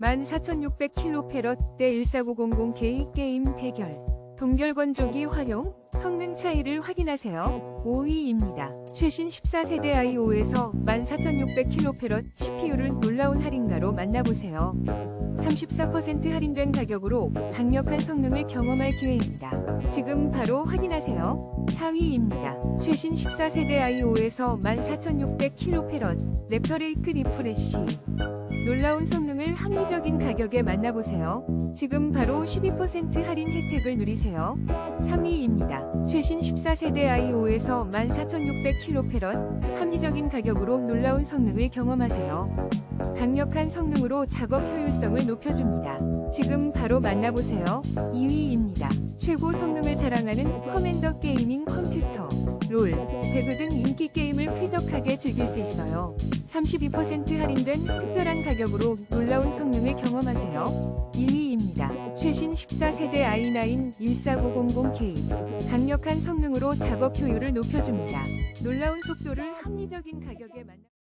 14,600kP대 1490K 게임 대결. 동결 건조기 활용, 성능 차이를 확인하세요. 5위입니다. 최신 14세대 i5에서 14,600kP CPU를 놀라운 할인가로 만나보세요. 34% 할인된 가격으로 강력한 성능을 경험할 기회입니다. 지금 바로 확인하세요. 4위입니다. 최신 14세대 i5에서 14,600kP 랩터레이크 리프레쉬. 놀라운 성능을 합리적인 가격에 만나보세요. 지금 바로 12% 할인 혜택을 누리세요. 3위입니다. 최신 14세대 i5에서 14,600kP 합리적인 가격으로 놀라운 성능을 경험하세요. 강력한 성능으로 작업 효율성을 높여줍니다. 지금 바로 만나보세요. 2위입니다. 최고 성능을 자랑하는 커맨더 게이밍 컴퓨터. 롤, 배그 등 인기 게임 을 쾌적하게 즐길 수 있어요. 32% 할인된 특별한 가격으로 놀라운 성능을 경험하세요. 1위입니다. 최신 14세대 i9 14900K. 강력한 성능으로 작업 효율을 높여줍니다. 놀라운 속도를 합리적인 가격에 만나